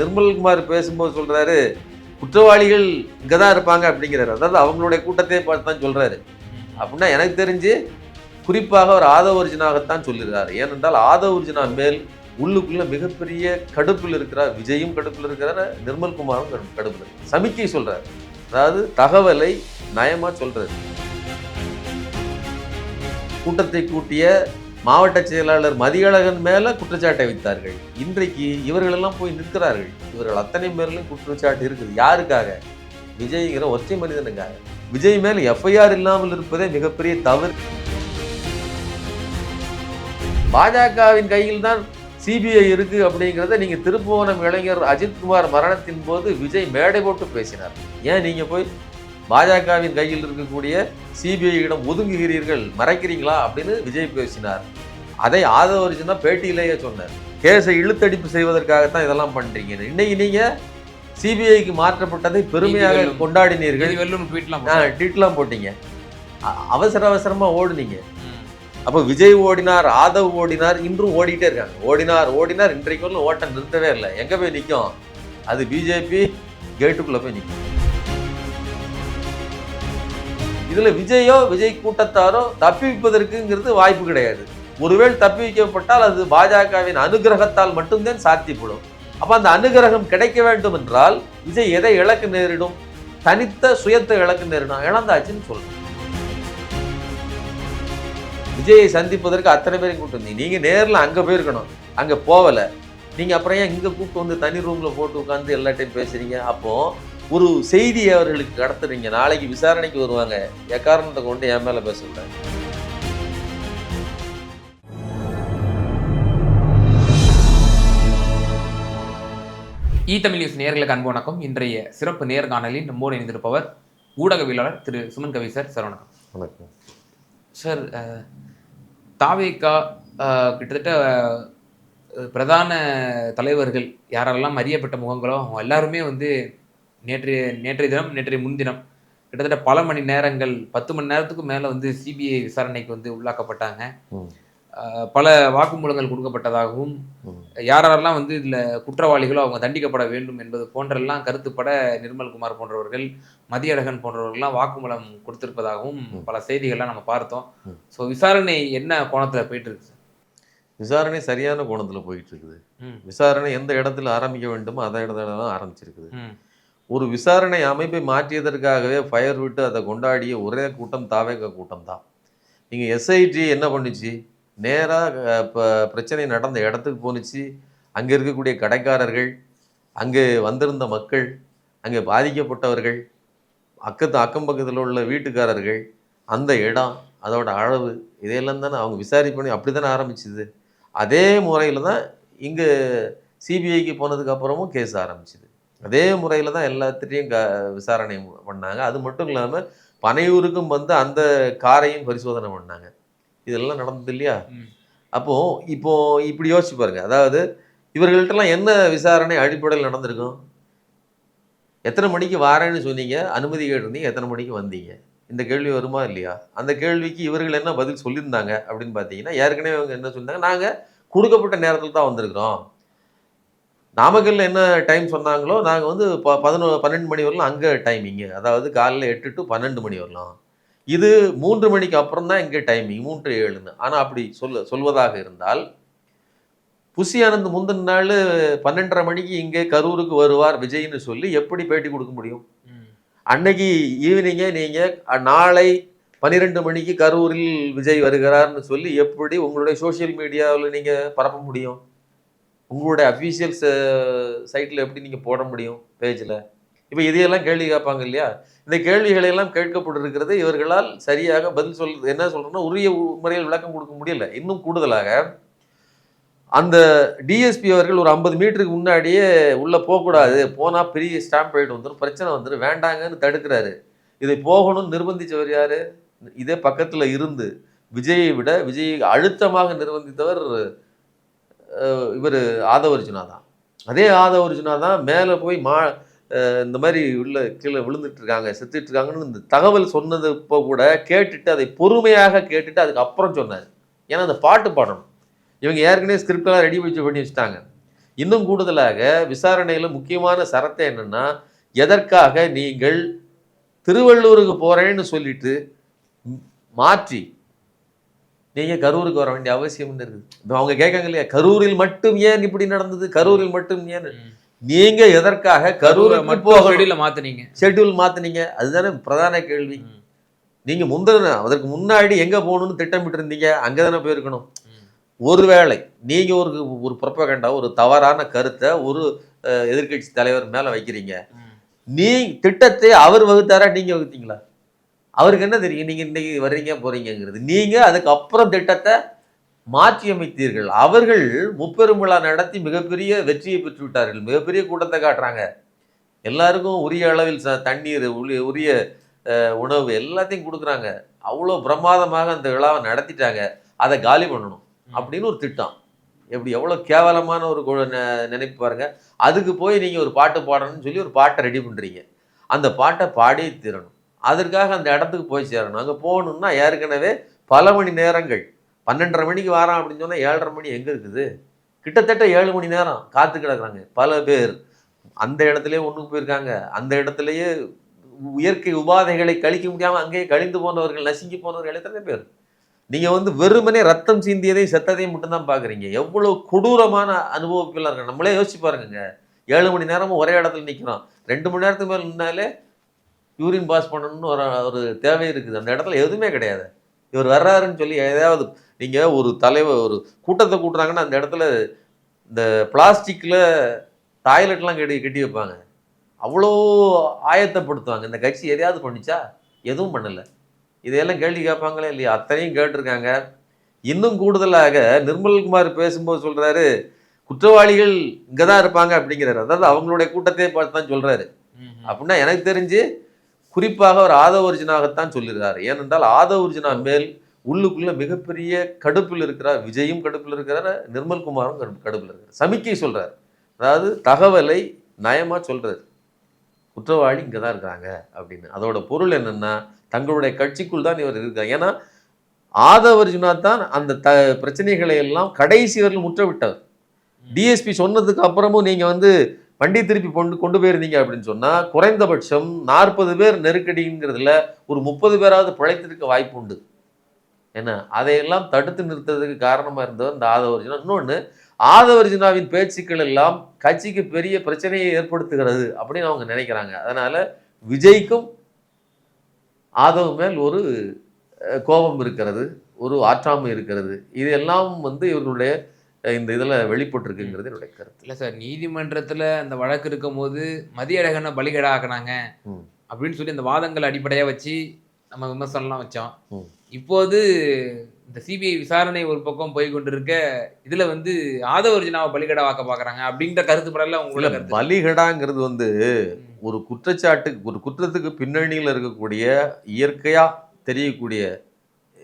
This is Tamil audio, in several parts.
நிர்மல்குமார் பேசும்போது சொல்கிறாரு குற்றவாளிகள் இங்கே தான் இருப்பாங்க அப்படிங்கிறாரு. அதாவது அவங்களுடைய கூட்டத்தை பார்த்து தான் சொல்கிறாரு அப்படின்னா எனக்கு தெரிஞ்சு குறிப்பாக அவர் ஆதவர்ஜினாகத்தான் ஒரிஜினாகத்தான் சொல்லியிருக்காரு ஏனென்றால் ஆதவ ஒரிஜினா மேல் உள்ளுக்குள்ளே மிகப்பெரிய கடுப்பில் இருக்கிறார். விஜயும் கடுப்பில் இருக்கிறார். நிர்மல்குமாரும் கடுப்பில் இருக்கிறார் சமிக்கை சொல்கிறார் அதாவது தகவலை நயமாக சொல்றாரு. கூட்டத்தை கூட்டிய மாவட்ட செயலாளர் மதியழகன் மேலே குற்றச்சாட்டை வைத்தார்கள். இன்றைக்கு இவர்களெல்லாம் போய் நிற்கிறார்கள். இவர்கள் அத்தனை பேர்லையும் குற்றச்சாட்டு இருக்குது. யாருக்காக? விஜய்ங்கிற ஒற்றை மனிதனுக்காக. விஜய் மேல் எஃப்ஐஆர் இல்லாமல் இருப்பதே மிகப்பெரிய தவறு. பாஜகவின் கையில் தான் சிபிஐ இருக்கு அப்படிங்கிறத நீங்க திருப்புவனம் இளைஞர் அஜித்குமார் மரணத்தின் போது விஜய் மேடை போட்டு பேசினார். ஏன் நீங்க போய் பாஜகவின் கையில் இருக்கக்கூடிய சிபிஐயிடம் ஒதுங்குகிறீர்கள் மறைக்கிறீங்களா அப்படின்னு விஜய் பேசினார். அதை ஆதவரிச்சுனா பேட்டியிலேயே சொன்னார். கேஸை இழுத்தடிப்பு செய்வதற்காகத்தான் இதெல்லாம் பண்றீங்க இன்னைக்கு நீங்க சிபிஐக்கு மாற்றப்பட்டதை பெருமையாக கொண்டாடினீர்கள். ட்வீட்லாம் போட்டீங்க. அவசர அவசரமா ஓடுனீங்க. அப்போ விஜய் ஓடினார் ஆதவ் ஓடினார் இன்றும் ஓடிட்டே இருக்காங்க. ஓடினார் ஓடினார் இன்றைக்கு வரலும் ஓட்டம் நிறுத்தவே இல்லை. எங்க போய் நிற்கும் அது பிஜேபி கேட்டுக்குள்ள போய் நிற்கும் இதுல விஜயோ விஜய் கூட்டத்தாரோ தப்பிப்பதற்குங்கிறது வாய்ப்பு கிடையாது. ஒருவேளை தப்பி வைக்கப்பட்டால் அது பாஜகவின் அனுகிரகத்தால் மட்டும்தான் சாத்தியப்படும். அப்ப அந்த அனுகிரகம் கிடைக்க வேண்டும் என்றால் விஜய் எதை இழக்க நேரிடும்? தனித்த சுயத்தை இழக்க நேரிடும். இழந்தாச்சுன்னு சொல்றேன். விஜயை சந்திப்பதற்கு அத்தனை பேரையும் கூப்பிட்டு வந்தீங்க. நீங்க நேரில் அங்க போயிருக்கணும். அங்க போகல நீங்க அப்புறம் ஏன் இங்க கூப்பிட்டு வந்து தனி ரூம்ல போட்டு உட்காந்து எல்லாத்தையும் பேசுறீங்க? அப்போ ஒரு செய்தியை அவர்களுக்கு கடத்துறீங்க. நாளைக்கு விசாரணைக்கு வருவாங்க. எக்காரணத்தை கொண்டு என் மேல பேசக்கூடாது இ தமிழ் நியூஸ் நேயர்களுக்கு அன்பு வணக்கம். இன்றைய சிறப்பு நேர்காணலில் நம்மோடு இணைந்திருப்பவர் ஊடகவியலாளர் திரு சுமன் கவி சார். சார் வணக்கம். வணக்கம். சார் அஹ், தாவேகா அஹ், கிட்டத்தட்ட பிரதான தலைவர்கள் யாரெல்லாம் அறியப்பட்ட முகங்களோ அவங்க எல்லாருமே வந்து நேற்றைய நேற்றைய தினம் நேற்றைய முன்தினம் கிட்டத்தட்ட பல மணி நேரங்கள் பத்து மணி நேரத்துக்கு மேலே வந்து சிபிஐ விசாரணைக்கு வந்து உள்ளாக்கப்பட்டாங்க பல வாக்குமூலங்கள் கொடுக்கப்பட்டதாகவும். யாரெல்லாம் வந்து இதில் குற்றவாளிகளோ அவங்க தண்டிக்கப்பட வேண்டும் என்பது போன்றெல்லாம் கருத்துப்பட நிர்மல்குமார் போன்றவர்கள் மதியழகன் போன்றவர்கள்லாம் வாக்குமூலம் கொடுத்திருப்பதாகவும். பல செய்திகள்லாம் நம்ம பார்த்தோம். ஸோ விசாரணை என்ன கோணத்தில் போயிட்டு இருக்கு சார் விசாரணை சரியான கோணத்துல போயிட்டு இருக்குது. விசாரணை எந்த இடத்துல ஆரம்பிக்க வேண்டுமோ அந்த இடத்துல தான் ஆரம்பிச்சிருக்குது. ஒரு விசாரணை அமைப்பை மாற்றியதற்காகவே ஃபயர் விட்டு அதை கொண்டாடிய ஒரே கூட்டம் தாவேக கூட்டம் தான். நீங்கள் எஸ்ஐடி என்ன பண்ணுச்சு? நேராக இப்போ பிரச்சனை நடந்த இடத்துக்கு போணுச்சு அங்கே இருக்கக்கூடிய கடைக்காரர்கள் அங்கே வந்திருந்த மக்கள் அங்கே பாதிக்கப்பட்டவர்கள் அக்கத்து அக்கம் பக்கத்தில் உள்ள வீட்டுக்காரர்கள் அந்த இடம் அதோட அளவு இதையெல்லாம் தானே அவங்க விசாரிப்பு அப்படி தானே ஆரம்பிச்சுது. அதே முறையில் தான் இங்கே சிபிஐக்கு போனதுக்கப்புறமும் கேஸ் ஆரம்பிச்சுது. அதே முறையில் தான் எல்லாத்திட்டையும் க விசாரணை பண்ணாங்க. அது மட்டும் இல்லாமல் பனையூருக்கும் வந்து அந்த காரையும் பரிசோதனை பண்ணாங்க. இதெல்லாம் நடந்தது இல்லையா? ம். அப்போ இப்போ இப்படி யோசிச்சு பாருங்க. அதாவது இவர்கள்ட்டலாம் என்ன விசாரணை அடிப்படையில் நடந்திருக்கும்? எத்தனை மணிக்கு வாரேன்னு சொன்னீங்க அனுமதி கேட்டிருந்தீங்க எத்தனை மணிக்கு வந்தீங்க? இந்த கேள்வி வருமா இல்லையா? அந்த கேள்விக்கு இவர்கள் என்ன பதில் சொல்லியிருந்தாங்க அப்படின்னு பார்த்தீங்கன்னா ஏற்கனவே அவங்க என்ன சொல்லியிருந்தாங்க நாங்கள் கொடுக்கப்பட்ட நேரத்தில் தான் வந்திருக்கிறோம். நாமக்கல்ல என்ன டைம் சொன்னாங்களோ நாங்கள் வந்து ப பதினோ பன்னெண்டு மணி வரலாம் அங்கே டைமிங்கு அதாவது காலையில் எட்டு டு பன்னெண்டு மணி வரலாம். இது மூன்று மணிக்கு அப்புறம் தான் இங்கே டைமிங் மூன்று ஏழுன்னு. ஆனால் அப்படி சொல்ல சொல்வதாக இருந்தால் புசி ஆனந்த் முந்தின நாள் பன்னெண்டரை மணிக்கு இங்கே கரூருக்கு வருவார் விஜய்னு சொல்லி எப்படி பேட்டி கொடுக்க முடியும். அன்னைக்கு ஈவினிங்கே நீங்கள் நாளை பன்னிரெண்டு மணிக்கு கரூரில் விஜய் வருகிறார்னு சொல்லி எப்படி உங்களுடைய சோஷியல் மீடியாவில் நீங்கள் பரப்ப முடியும்? உங்களுடைய அஃபீஷியல் சைட்டில் எப்படி நீங்கள் போட முடியும் பேஜில் இப்போ இதையெல்லாம் கேள்வி கேட்பாங்க இல்லையா? இந்த கேள்விகளை எல்லாம் கேட்கப்பட்டிருக்கிறது இவர்களால் சரியாக பதில் சொல் என்ன சொல்கிறேன்னா உரிய முறையில் விளக்கம் கொடுக்க முடியல. இன்னும் கூடுதலாக அந்த டிஎஸ்பி அவர்கள் ஒரு ஐம்பது மீட்டருக்கு முன்னாடியே உள்ளே போகக்கூடாது. போனால் பெரிய ஸ்டாம்ப் ஆகிட்டு வந்துடும் பிரச்சனை வந்துடும் வேண்டாங்கன்னு தடுக்கிறாரு. இதை போகணும்னு நிர்பந்தித்தவர் யார்? இதே பக்கத்தில் இருந்து விஜயை விட விஜயை அழுத்தமாக நிர்பந்தித்தவர் இவர் ஆதவர்ஜுனா தான் அதே ஆதவர்ஜுனா தான் மேலே போய் மா இந்த மாதிரி உள்ள கீழே விழுந்துட்டுருக்காங்க செத்துட்ருக்காங்கன்னு இந்த தகவல் சொன்னது இப்போ கூட கேட்டுட்டு அதை பொறுமையாக கேட்டுட்டு அதுக்கு அப்புறம் சொன்னார். ஏன்னா அந்த பாட்டு பாடணும். இவங்க ஏற்கனவே ஸ்கிரிப்டெல்லாம் ரெடி வச்சு பண்ணி வச்சுட்டாங்க. இன்னும் கூடுதலாக விசாரணையில் முக்கியமான சரத்தை என்னென்னா எதற்காக நீங்கள் திருவள்ளூருக்கு போகிறேன்னு சொல்லிட்டு மாற்றி மாற்றி நீங்க கரூருக்கு வர வேண்டிய அவசியம் இருக்குது? இப்ப அவங்க கேட்காங்க இல்லையா? கரூரில் மட்டும் ஏன் இப்படி நடந்தது? கரூரில் மட்டும் ஏன். நீங்க எதற்காக கரூரை மட்டும் ஷெடியூல மாத்துனீங்க. ஷெட்யூல் மாத்துனீங்க? அதுதானே பிரதான கேள்வி. நீங்க முந்தின அதற்கு முன்னாடி எங்க போகணும்னு திட்டமிட்டு இருந்தீங்க அங்கதானே போயிருக்கணும். ஒருவேளை நீங்க ஒரு ஒரு புறப்பகண்டா ஒரு தவறான கருத்தை ஒரு அஹ், எதிர்க்கட்சி தலைவர் மேல வைக்கிறீங்க. நீ திட்டத்தை அவர் வகுத்தாரா? நீங்க வகுத்தீங்களா? அவருக்கு என்ன தெரியும்? நீங்க இன்னைக்கு வர்றீங்க போறீங்கங்கிறது. நீங்க அதுக்கு அப்புறம் திட்டத்தை மாற்றி அமைத்தீர்கள் அவர்கள் முப்பெரும் விழா நடத்தி மிகப்பெரிய வெற்றியை பெற்று விட்டார்கள் மிகப்பெரிய கூட்டத்தை காட்டுறாங்க. எல்லாருக்கும் உரிய அளவில் ச- தண்ணீர் உரிய- உணவு எல்லாத்தையும் கொடுக்குறாங்க. அவ்வளோ பிரமாதமாக அந்த விழாவை நடத்திட்டாங்க. அதை காலி பண்ணணும் அப்படின்னு ஒரு திட்டம். எப்படி எவ்வளோ கேவலமான ஒரு நினைப்பு பாருங்க. அதுக்கு போய் நீங்கள் ஒரு பாட்டு பாடணும்னு சொல்லி ஒரு பாட்டை ரெடி பண்ணுறீங்க அந்த பாட்டை பாடியே தீரணும். அதற்காக அந்த இடத்துக்கு போய் சேரணும். அங்கே போகணுன்னா ஏற்கனவே பல மணி நேரங்கள். பன்னெண்டரை மணிக்கு வரான் அப்படின்னு சொன்னால் ஏழரை மணி எங்கே இருக்குது? கிட்டத்தட்ட ஏழு மணி நேரம் காத்து கிடக்குறாங்க. பல பேர். அந்த இடத்துலயே ஒன்றுக்கு போயிருக்காங்க. அந்த இடத்துலயே இயற்கை உபாதைகளை கழிக்க முடியாமல் அங்கேயே கழிந்து போனவர்கள் நசுங்கி போனவர்கள் எத்தனை பேர்? நீங்கள் வந்து வெறுமனே ரத்தம் சிந்தியதையும் செத்ததையும் மட்டும்தான் பார்க்குறீங்க. எவ்வளோ கொடூரமான அனுபவிப்பெல்லாம் இருக்காங்க நம்மளே யோசிச்சு பாருங்க ஏழு மணி நேரமும் ஒரே இடத்துல நிற்கிறோம் ரெண்டு மணி நேரத்துக்கு மேலே நின்னாலே யூரின் பாஸ் பண்ணணும்னு ஒரு ஒரு தேவை இருக்குது. அந்த இடத்துல எதுவுமே கிடையாது. இவர் வர்றாருன்னு சொல்லி எதாவது நீங்க ஒரு தலைவர் ஒரு கூட்டத்தை கூட்டுறாங்கன்னா அந்த இடத்துல இந்த பிளாஸ்டிக்ல டாய்லெட்லாம் கட்டி கட்டி வைப்பாங்க. அவ்வளோ ஆயத்தப்படுத்துவாங்க. இந்த கட்சி எதையாவது பண்ணிச்சா? எதுவும் பண்ணல. இதையெல்லாம் கேள்வி கேட்பாங்களே இல்லையா? அத்தனையும் கேட்டிருக்காங்க. இன்னும் கூடுதலாக நிர்மல்குமார் பேசும்போது சொல்றாரு குற்றவாளிகள் இங்கே தான் இருப்பாங்க அப்படிங்கிறாரு. அதாவது அவங்களுடைய கூட்டத்தை பார்த்து தான் சொல்றாரு. ம். அப்படின்னா எனக்கு தெரிஞ்சு குறிப்பாக அவர் ஆதவர்ஜுனாகத்தான் சொல்லியிருக்காரு ஏனென்றால் ஆதவர்ஜுனா மேல் உள்ளுக்குள்ள மிகப்பெரிய கடுப்பில் இருக்கிறார். விஜயும் கடுப்பில் இருக்கிறார். நிர்மல்குமாரும் கடுப்பு கடுப்பில் இருக்கிறார். சமிக்கை சொல்றார். அதாவது தகவலை நயமா சொல்றாரு. குற்றவாளி இங்கே தான் இருக்காங்க அப்படின்னு. அதோட பொருள் என்னன்னா தங்களுடைய கட்சிக்குள் தான் இவர் இருக்காங்க ஏன்னா ஆதவர்ஜுனா தான் அந்த த பிரச்சனைகளை எல்லாம் கடைசி வரையில் முற்றவிட்டவர் டிஎஸ்பி சொன்னதுக்கு அப்புறமும் நீங்க வந்து வண்டி திருப்பி கொண்டு கொண்டு போயிருந்தீங்க அப்படின்னு சொன்னால் குறைந்தபட்சம் நாற்பது பேர் நெருக்கடிங்கிறதுல ஒரு முப்பது பேராவது பிழைத்திருக்க வாய்ப்பு உண்டு. என்ன அதையெல்லாம் தடுத்து நிறுத்துறதுக்கு காரணமாக இருந்தவர் இந்த ஆதவர்ஜினா. இன்னொன்று ஆதவர்ஜுனாவின் பேச்சுக்கள் எல்லாம் கட்சிக்கு பெரிய பிரச்சனையை ஏற்படுத்துகிறது அப்படின்னு அவங்க நினைக்கிறாங்க. அதனால் விஜய்க்கும் ஆதவ் மேல் ஒரு கோபம் இருக்கிறது ஒரு ஆற்றாமை இருக்கிறது. இதெல்லாம் வந்து இவர்களுடைய இந்த இதில் வெளிப்பட்டிருக்குங்கிறது என்னுடைய கருத்து. இல்ல சார் நீதிமன்றத்துல அந்த வழக்கு இருக்கும்போது மதியழகனை பலிகடா ஆக்குனாங்க. அப்படின்னு சொல்லி அந்த வாதங்கள் அடிப்படையா வச்சு நம்ம விமர்சனம்லாம் வச்சோம். இப்போது இந்த சிபிஐ விசாரணை ஒரு பக்கம் போய் கொண்டிருக்க இதுல வந்து ஆதவர்ஜினாவை பலிகடா வாக்க பாக்குறாங்க அப்படின்ற கருத்து படல உங்களோட பலிகடாங்கிறது வந்து. ஒரு குற்றச்சாட்டு ஒரு குற்றத்துக்கு பின்னணியில் இருக்கக்கூடிய இயற்கையா தெரியக்கூடிய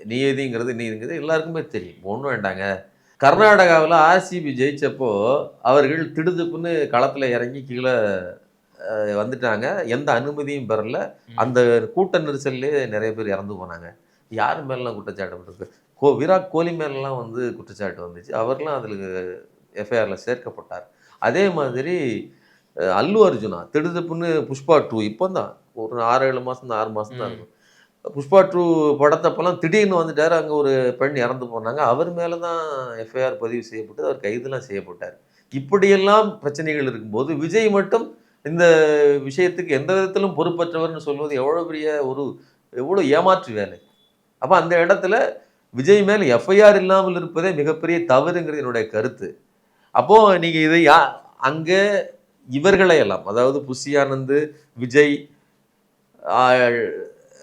நியதிங்கிறது நீதிங்கிறது எல்லாருக்குமே தெரியும். ஒன்றும் வேண்டாங்க. கர்நாடகாவில் ஆர்சிபி ஜெயிச்சப்போ அவர்கள் திடுதுப்புன்னு களத்தில் இறங்கி கீழே வந்துட்டாங்க. எந்த அனுமதியும் பெறல. அந்த கூட்ட நெரிசல்லே நிறைய பேர் இறந்து போனாங்க. யார் மேலாம் குற்றச்சாட்டு கோ விராட் கோலி மேலெலாம் வந்து குற்றச்சாட்டு வந்துச்சு. அவர்லாம் அதில் எஃப்ஐஆரில் சேர்க்கப்பட்டார். அதே மாதிரி அல்லு அர்ஜுனா திடுதுப்புன்னு புஷ்பா டூ இப்போ தான் ஒரு ஆறு ஏழு மாதம் தான் ஆறு மாதம் தான். இருக்கும். புஷ்பா டூ படத்தப்பெல்லாம் திடீர்னு வந்துட்டார். அங்கே ஒரு பெண் இறந்து போனாங்க. அவர் மேலே தான் எஃப்ஐஆர் பதிவு செய்யப்பட்டு அவர் கைதுலாம் செய்யப்பட்டார். இப்படியெல்லாம் பிரச்சனைகள் இருக்கும்போது விஜய் மட்டும் இந்த விஷயத்துக்கு எந்த விதத்திலும் பொறுப்பற்றவர்னு சொல்வது எவ்வளோ பெரிய ஒரு எவ்வளோ ஏமாற்று வேலை. அப்போ அந்த இடத்துல விஜய் மேல் எஃப்ஐஆர் இல்லாமல் இருப்பதே மிகப்பெரிய தவறுங்கிறது என்னுடைய கருத்து. அப்போது நீங்கள் இதை யா அங்கே இவர்களையெல்லாம் அதாவது புஷி ஆனந்த் விஜய்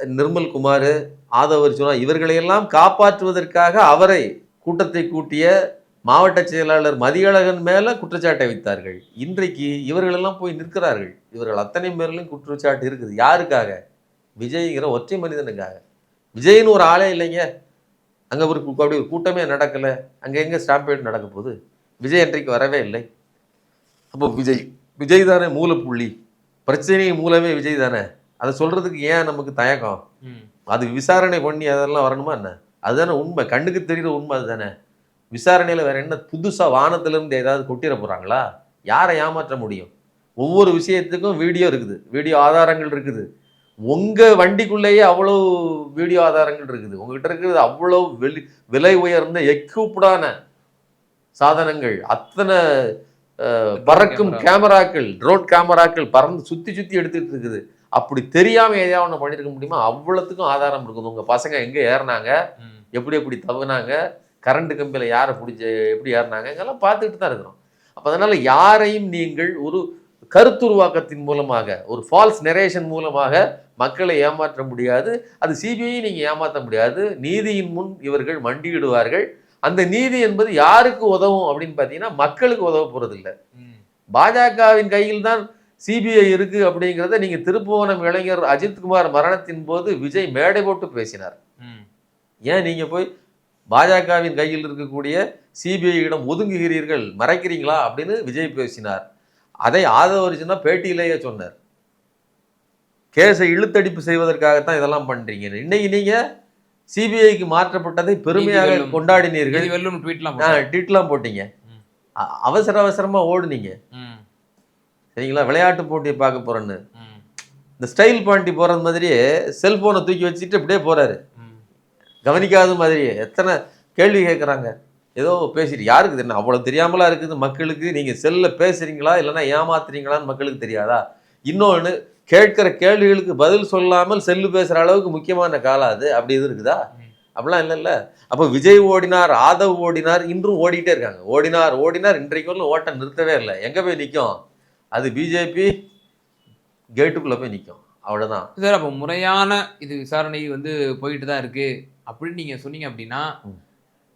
நிர்மல் குமார் ஆதவர்ஜுனா இவர்களையெல்லாம் காப்பாற்றுவதற்காக அவரை கூட்டத்தை கூட்டிய மாவட்ட செயலாளர் மதியழகன் மேலே குற்றச்சாட்டை வைத்தார்கள். இன்றைக்கு இவர்களெல்லாம் போய் நிற்கிறார்கள். இவர்கள் அத்தனை பேர்லையும் குற்றச்சாட்டு இருக்குது. யாருக்காக? விஜய்ங்கிற ஒற்றை மனிதனுக்காக. விஜய்னு ஒரு ஆளே இல்லைங்க. அங்கே ஒரு அப்படி ஒரு கூட்டமே நடக்கலை. அங்கே எங்கே ஸ்டாம்பேட் நடக்க போகுது? விஜய் அன்றைக்கு வரவே இல்லை. அப்போ விஜய் விஜய் தானே மூலப்புள்ளி. பிரச்சனையின் மூலமே விஜய் தானே? அதை சொல்றதுக்கு ஏன் நமக்கு தயக்கம். அது விசாரணை பண்ணி அதெல்லாம் வரணுமா என்ன? அதுதானே உண்மை. கண்ணுக்கு தெரியுற உண்மை அதுதானே. விசாரணையில வேற என்ன புதுசா வானத்துல இருந்து ஏதாவது கொட்டிட போறாங்களா? யாரை ஏமாற்ற முடியும்? ஒவ்வொரு விஷயத்துக்கும் வீடியோ இருக்குது. வீடியோ ஆதாரங்கள் இருக்குது. உங்க வண்டிக்குள்ளேயே அவ்வளோ வீடியோ ஆதாரங்கள் இருக்குது. உங்ககிட்ட இருக்கிறது அவ்வளோ வெளி விலை உயர்ந்த எக்யூப்டான சாதனங்கள். அத்தனை பறக்கும் கேமராக்கள் ட்ரோன் கேமராக்கள் பறந்து சுத்தி சுத்தி எடுத்துட்டு இருக்குது. அப்படி தெரியாம எதையாவது ஒன்று பண்ணியிருக்க முடியுமா? அவ்வளோத்துக்கும் ஆதாரம் இருக்குது. உங்க பசங்க எங்க ஏறினாங்க. எப்படி எப்படி தவனாங்க? கரண்ட் கம்பியில யாரை பிடிச்சி எப்படி ஏறினாங்க? இதெல்லாம் பார்த்துக்கிட்டு தான் இருக்கிறோம். அப்போ அதனால யாரையும் நீங்கள் ஒரு கருத்துருவாக்கத்தின் மூலமாக ஒரு ஃபால்ஸ் நெரேஷன் மூலமாக மக்களை ஏமாற்ற முடியாது. அது சிபிஐ நீங்க ஏமாற்ற முடியாது. நீதியின் முன் இவர்கள் மண்டியிடுவார்கள். அந்த நீதி என்பது யாருக்கு உதவும் அப்படின்னு பார்த்தீங்கன்னா மக்களுக்கு உதவ போறதில்லை. ம். பாஜகவின் கையில் தான் சிபிஐ இருக்கு அப்படிங்கிறத நீங்க திருப்புவனம் இளைஞர் அஜித்குமார் மரணத்தின் போது விஜய் மேடை போட்டு பேசினார். ஏன் நீங்க போய் பாஜகவின் கையில் இருக்கக்கூடிய சிபிஐயிடம் ஒதுங்குகிறீர்கள் மறைக்கிறீங்களா அப்படின்னு விஜய் பேசினார். அதை ஆதவரிச்சுன்னா பேட்டியிலேயே சொன்னார். கேஸை இழுத்தடிப்பு செய்வதற்காகத்தான் இதெல்லாம் பண்றீங்க. இன்னைக்கு நீங்க சிபிஐக்கு மாற்றப்பட்டதை பெருமையாக. கொண்டாடினீர்கள். ட்வீட்லாம் போட்டீங்க. அவசர அவசரமா ஓடுனீங்க. சரிங்களா? விளையாட்டு போட்டியை பார்க்க போறேன்னு. இந்த ஸ்டைல் பாண்டி போறது மாதிரியே செல்போனை தூக்கி வச்சுட்டு அப்படியே போறாரு. கவனிக்காத மாதிரியே எத்தனை கேள்வி கேட்குறாங்க ஏதோ பேசிட்டு யாருக்கு தெரியும்? அவ்வளோ தெரியாமலா இருக்குது மக்களுக்கு? நீங்கள் செல்ல பேசுறீங்களா? இல்லைன்னா ஏமாத்துறீங்களான்னு மக்களுக்கு தெரியாதா? இன்னொன்று கேட்கிற கேள்விகளுக்கு பதில் சொல்லாமல் செல்லு பேசுகிற அளவுக்கு முக்கியமான காலம் அது. அப்படி இது இருக்குதா. அப்படிலாம் இல்லைல்ல. அப்போ விஜய் ஓடினார் ஆதவ் ஓடினார் இன்றும் ஓடிட்டே இருக்காங்க. ஓடினார் ஓடினார் இன்றைக்கு வரலும் ஓட்டம் நிறுத்தவே இல்லை. எங்கே போய் நிற்கும் அது பிஜேபி கேட்டுக்குள்ளே போய் நிற்கும் அவ்வளோதான் சார் அப்போ முறையான இது விசாரணை வந்து போயிட்டு தான் இருக்கு. அப்படின்னு நீங்க சொன்னீங்க அப்படின்னா.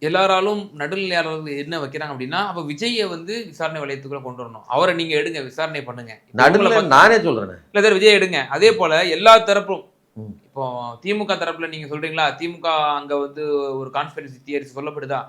எல்லாராலும் நடுநிலையாளர்கள் என்ன வைக்கிறாங்க அப்படின்னா அப்ப விஜயை வந்து விசாரணை வளையத்துக்குள்ள கொண்டு வரணும். அவரை நீங்க எடுங்க விசாரணை பண்ணுங்க. நடுவில் நானே சொல்கிறேன் இல்ல சார் விஜய் எடுங்க. அதே போல எல்லா தரப்பும். இப்போ திமுக தரப்புல நீங்க சொல்றீங்களா? திமுக அங்க வந்து ஒரு கான்ஸ்பிரசி தியரிஸ் சொல்லப்படுதா?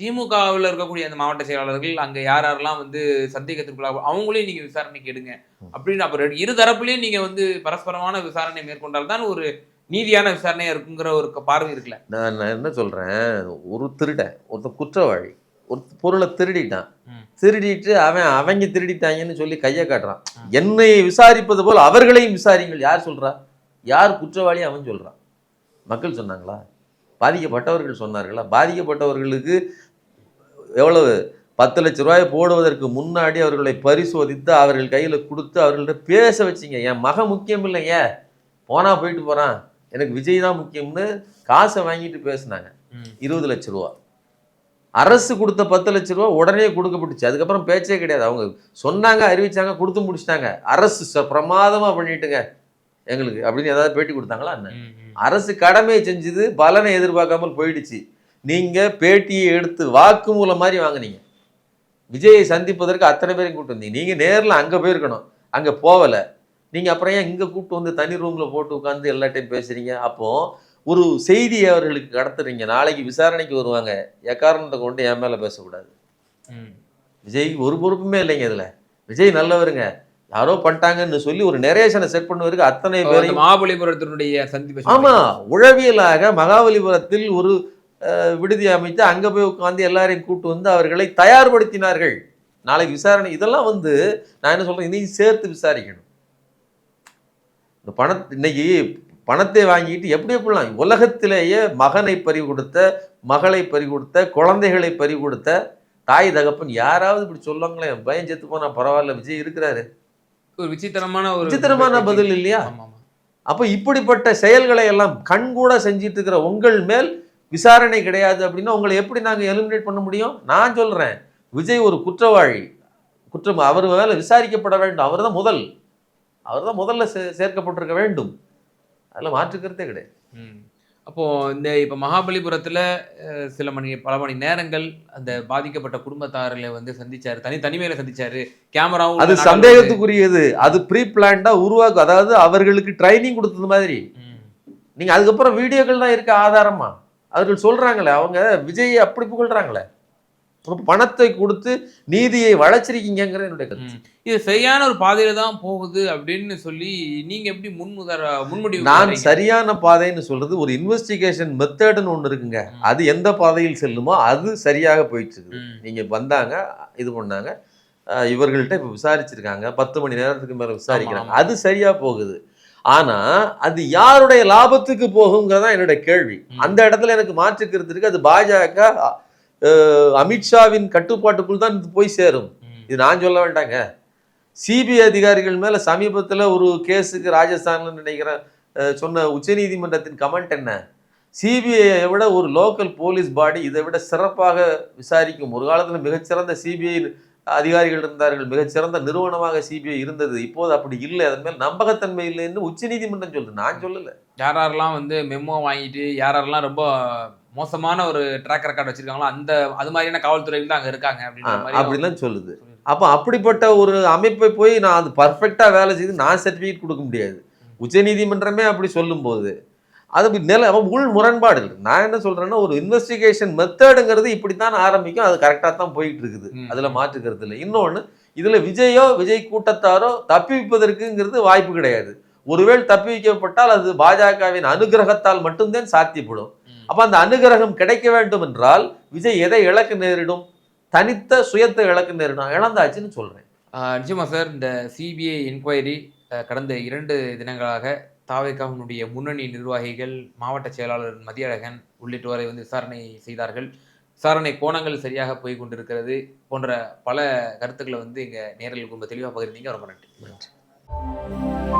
திமுகவில் இருக்கக்கூடிய அந்த மாவட்ட செயலாளர்கள் அங்க யார் யாரெல்லாம் வந்து சந்தேகத்திற்குள்ளாக அவங்களையும் நீங்க விசாரணைக்கு எடுங்க. ம். அப்படின்னு அப்புறம் இரு தரப்புலயும் நீங்க வந்து பரஸ்பரமான விசாரணை மேற்கொண்டால் தான் ஒரு நீதியான விசாரணையா இருக்குங்கிற ஒரு பார்வை இருக்குல்ல? நான் நான் என்ன சொல்கிறேன் ஒரு திருடன் ஒருத்தன் குற்றவாளி ஒரு பொருளை திருடிட்டான். திருடிட்டு அவன் அவங்க திருடிட்டாங்கன்னு சொல்லி கையை காட்டுறான். என்னை விசாரிப்பது போல் அவர்களையும் விசாரிங்கள். யார் சொல்றா? யார் குற்றவாளி அவன் சொல்றான் மக்கள் சொன்னாங்களா? பாதிக்கப்பட்டவர்கள் சொன்னார்களா? பாதிக்கப்பட்டவர்களுக்கு எவ்வளவு? பத்து லட்ச ரூபாயை போடுவதற்கு முன்னாடி அவர்களை பரிசோதித்து அவர்கள் கையில் கொடுத்து அவர்கள்ட்ட பேச வச்சிங்க. என் மகன் முக்கியம் இல்லைங்க போனா போயிட்டு போறான். எனக்கு விஜய் தான் முக்கியம்னு காசை வாங்கிட்டு பேசுனாங்க. இருபது லட்ச ரூபா. அரசு கொடுத்த பத்து லட்ச ரூபா உடனே கொடுக்கப்பட்டுச்சு. அதுக்கப்புறம் பேச்சே கிடையாது. அவங்க சொன்னாங்க அறிவிச்சாங்க கொடுத்து முடிச்சிட்டாங்க. அரசு ச- பிரமாதமா பண்ணிட்டுங்க. எங்களுக்கு அப்படின்னு ஏதாவது பேட்டி கொடுத்தாங்களா என்ன. அரசு கடமையை செஞ்சது பலனை எதிர்பார்க்காமல் போயிடுச்சு. நீங்க பேட்டியை எடுத்து வாக்குமூலம் மாதிரி வாங்குனீங்க. விஜயை சந்திப்பதற்கு அத்தனை பேரையும் கூட்டு வந்தீங்க. நீங்க நேர்ல அங்க போயிருக்கணும். அங்க போகல நீங்க அப்புறம் ஏன் இங்க கூப்பிட்டு வந்து தனி ரூம்ல போட்டு உட்காந்து எல்லாட்டையும் பேசுறீங்க? அப்போ ஒரு செய்தி அவர்களுக்கு கடத்துறீங்க. நாளைக்கு விசாரணைக்கு வருவாங்க. எக்காரணத்தை கொண்டு என் மேல பேசக்கூடாது. விஜய் ஒரு பொறுப்புமே இல்லைங்க இதுல. விஜய் நல்லவருங்க. யாரோ பண்ணிட்டாங்கன்னு சொல்லி ஒரு நெரேஷனை செட் பண்ணுவதற்கு அத்தனை பேரையும் மகாபலிபுரத்தினுடைய சந்திப்பு ஆமா. உளவியலாக மகாபலிபுரத்தில் ஒரு விடுதி அமைத்து அங்க போய் உட்காந்து எல்லாரையும் கூட்டு வந்து அவர்களை தயார்படுத்தினார்கள். நாளைக்கு விசாரணை இதெல்லாம் வந்து நான் என்ன சொல்றேன் இன்னைக்கு சேர்த்து விசாரிக்கணும். இந்த பணத்தை இன்னைக்கு பணத்தை வாங்கிட்டு எப்படி எப்படிலாம் உலகத்திலேயே மகனை பறி கொடுத்த மகளை பறி கொடுத்த குழந்தைகளை பறி கொடுத்த தாய் தகப்பன் யாராவது இப்படி சொல்லுவாங்களேன் பயம் செத்து போனா பரவாயில்ல விஜய் இருக்கிறாரு. ஒரு விசித்திரமான ஒரு விசித்திரமான பதில் இல்லையா? அப்போ இப்படிப்பட்ட செயல்களை எல்லாம் கண்கூட செஞ்சிட்டு இருக்கிற உங்கள் மேல் விசாரணை கிடையாது அப்படின்னா உங்களை எப்படி நாங்கள் எலிமினேட் பண்ண முடியும்? நான் சொல்றேன். விஜய் ஒரு குற்றவாளி. குற்றம் அவர் மேல விசாரிக்கப்பட வேண்டும். அவர் தான் முதல். அவர் தான் முதல்ல சே- சேர்க்கப்பட்டிருக்க வேண்டும். அதில் மாற்றுக்கிறதே கிடையாது. ம். அப்போ இந்த இப்ப மகாபலிபுரத்துல சில மணி பல மணி நேரங்கள் அந்த பாதிக்கப்பட்ட குடும்பத்தாரர்களை வந்து சந்திச்சாரு. தனி தனிமையில சந்திச்சாரு. கேமராவும் அது சந்தேகத்துக்குரியது. அது ப்ரீ பிளான்டா உருவாக்கும் அதாவது அவர்களுக்கு ட்ரைனிங் கொடுத்தது மாதிரி. ம். நீங்க அதுக்கப்புறம் வீடியோக்கள் தான் இருக்க ஆதாரமா? அவர்கள் சொல்றாங்களே அவங்க விஜயை அப்படி புகழ்றாங்களே அப்ப பணத்தை கொடுத்து நீதியை வளைச்சிருக்கீங்கிறது என்னுடைய கருத்து. இது சரியான ஒரு பாதையில தான் போகுது அப்படின்னு சொல்லி நீங்க எப்படி முன்முதர முன்முடிவு நான்? சரியான பாதைன்னு சொல்றது ஒரு இன்வெஸ்டிகேஷன் மெத்தட்னு ஒன்று இருக்குங்க. அது எந்த பாதையில் செல்லுமோ அது சரியாக போயிட்டு இருக்குது. நீங்க வந்தாங்க இது பண்ணாங்க இவர்கள்ட்ட இப்போ விசாரிச்சிருக்காங்க பத்து மணி நேரத்துக்கு மேல விசாரிக்கிறாங்க. அது சரியா போகுது ஆனா அது யாருடைய லாபத்துக்கு போகுங்கிறதா என்னுடைய கேள்வி. அந்த இடத்துல எனக்கு மாற்றுக்கிறது இருக்கு. அது பாஜக அமித்ஷாவின் கட்டுப்பாட்டுக்குள் தான் இது போய் சேரும். இது நான் சொல்ல வேண்டாங்க. சிபிஐ அதிகாரிகள் மேல சமீபத்துல ஒரு கேஸுக்கு ராஜஸ்தான்ல நினைக்கிறேன் சொன்ன உச்சநீதிமன்றத்தின் கமெண்ட் என்ன? சிபிஐயை விட ஒரு லோக்கல் போலீஸ் பாடி இதை விட சிறப்பாக விசாரிக்கும். ஒரு காலத்துல மிகச்சிறந்த சிபிஐ அதிகாரிகள் இருந்தார்கள் மிகச்சிறந்த நிறுவனமாக சிபிஐ இருந்தது. இப்போது அப்படி இல்லை. அதன் மேல் நம்பகத்தன்மை இல்லைன்னு உச்சநீதிமன்றம் சொல்லுது. நான் சொல்லல. யார் யாரெல்லாம் வந்து மெமோ வாங்கிட்டு யார் யாரெல்லாம் ரொம்ப மோசமான ஒரு ட்ராக் ரெக்கார்ட் வச்சிருக்காங்களோ அந்த அது மாதிரியான காவல்துறைகள் தான் அங்க இருக்காங்க மாதிரி அப்படிலாம் சொல்லுது. அப்போ அப்படிப்பட்ட ஒரு அமைப்பை போய் நான் அது பர்ஃபெக்டாக வேலை செய்து நான் சர்டிஃபிகேட் கொடுக்க முடியாது. உச்சநீதிமன்றமே அப்படி சொல்லும்போது அது நில உள் முரண்பாடு இருக்கு. நான் என்ன சொல்றேன்னா ஒரு இன்வெஸ்டிகேஷன் மெத்தடுங்கிறது இப்படித்தான் ஆரம்பிக்கும். அது கரெக்டாக தான் போயிட்டு இருக்குது. அதுல மாற்றுக்கிறது இல்லை. இன்னொன்று இதுல விஜயோ விஜய் கூட்டத்தாரோ தப்பிப்பதற்குங்கிறது வாய்ப்பு கிடையாது. ஒருவேளை தப்பி வைக்கப்பட்டால் அது பாஜகவின் அனுகிரகத்தால் மட்டும்தான் சாத்தியப்படும். அப்ப அந்த அனுகிரகம் கிடைக்க வேண்டும் என்றால் விஜய் எதை இழக்க நேரிடும்? தனித்த சுயத்தை இழக்க நேரிடும். இழந்தாச்சுன்னு சொல்றேன். ஆஹ் நிச்சயமா சார். இந்த சிபிஐ என்கொயரி கடந்த இரண்டு தினங்களாக தாவேகாவினுடைய முன்னணி நிர்வாகிகள் மாவட்ட செயலாளர் மதியழகன் உள்ளிட்டோரை வந்து விசாரணை செய்தார்கள். விசாரணை கோணங்கள் சரியாக போய் கொண்டிருக்கிறது போன்ற பல கருத்துக்களை வந்து இங்க நேரில் ரொம்ப தெளிவாக பகிர்ந்தீங்க. ரொம்ப நன்றி.